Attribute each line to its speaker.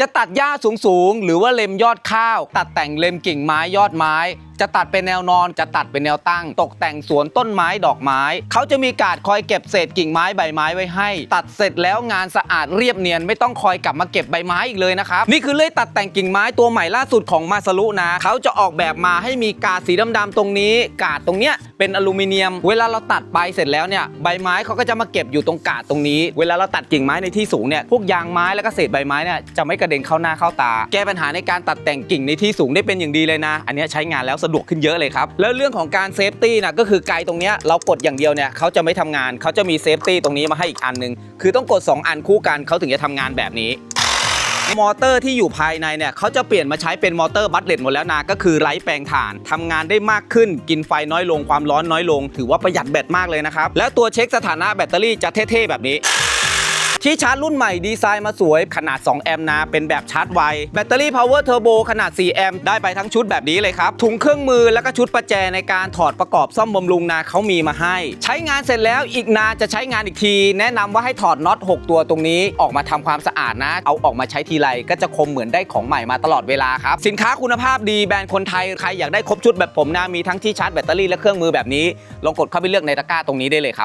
Speaker 1: จะตัดหญ้าสูงๆ หรือว่าเล็มยอดข้าว ตัดแต่งเล็มกิ่งไม้ยอดไม้ จะตัดเป็นแนวนอนจะตัดเป็นแนวตั้ง ตกแต่งสวนต้นไม้ดอกไม้ เขาจะมีการดคอยเก็บเศษกิ่งไม้ใบไม้ไว้ให้ ตัดเสร็จแล้วงานสะอาดเรียบเนียนไม่ต้องคอยกลับมาเก็บใบไม้อีกเลยนะครับนี่คือเลื่อยตัดแต่งกิ่งไม้ตัวใหม่ล่าสุดของมาซารุนะเขาจะออกแบบมาให้มีกาดสีดำๆตรงนี้ กาดตรงเนี้ยเป็นอลูมิเนียม เวลาเราตัดไปเสร็จแล้วเนี่ยใบไม้เขาก็จะมาเก็บอยู่ตรงกาดตรงนี้ เวลาเราตัดกิ่งไม้ในที่สูงเนี่ยพวกยางไม้แล้วก็เศษใบไม้เนี่ยจะไม่กระเด็นเข้าหน้าเข้าตา แก้ปัญหาในการตัดแต่งกิ่งในที่สูงได้เป็นอย่างดีเลยนะ อันนี้ใช้งานแล้วสะดวกขึ้นเยอะเลยครับ แล้วเรื่องของการเซฟตี้นะก็คือไกลตรงเนี้ยเรากดอย่างเดียวเนี่ยเขาจะไม่ทำงานเขาจะมีเซฟตี้ตรงนี้มาให้อีกอันหนึง คือต้องกด 2 อันคู่กันเขาถึงจะทำงานแบบนี้มอเตอร์ที่อยู่ภายในเนี่ยเขาจะเปลี่ยนมาใช้เป็นมอเตอร์บัตเลตหมดแล้วนะก็คือไร้แปลงถ่านทำงานได้มากขึ้น กินไฟน้อยลงความร้อนน้อยลง ถือว่าประหยัดแบตมากเลยนะครับ แล้วตัวเช็คสถานะแบตเตอรี่จะเท่ๆแบบนี้ ที่ชาร์จรุ่นใหม่ดีไซน์มาสวยขนาด 2 แอมป์นะ เป็นแบบชาร์จไว แบตเตอรี่พาวเวอร์เทอร์โบขนาด 4 แอมป์ได้ไปทั้งชุดแบบนี้เลยครับ ถุงเครื่องมือแล้วก็ชุดประแจในการถอดประกอบซ่อมบำรุงนะเขามีมาให้ ใช้งานเสร็จแล้วอีกนาจะใช้งานอีกที แนะนำว่าให้ถอดน็อต6 ตัวตรงนี้ออกมาทำความสะอาดนะ เอาออกมาใช้ทีไรก็จะคมเหมือนได้ของใหม่มาตลอดเวลาครับสินค้าคุณภาพดีแบรนด์คนไทยใครอยากได้ครบชุดแบบผมนะมีทั้งที่ชาร์จแบตเตอรี่และเครื่องมือแบบนี้ลองกดเข้าไปเลือกในตะกร้าตรงนี้ได้เลยครับ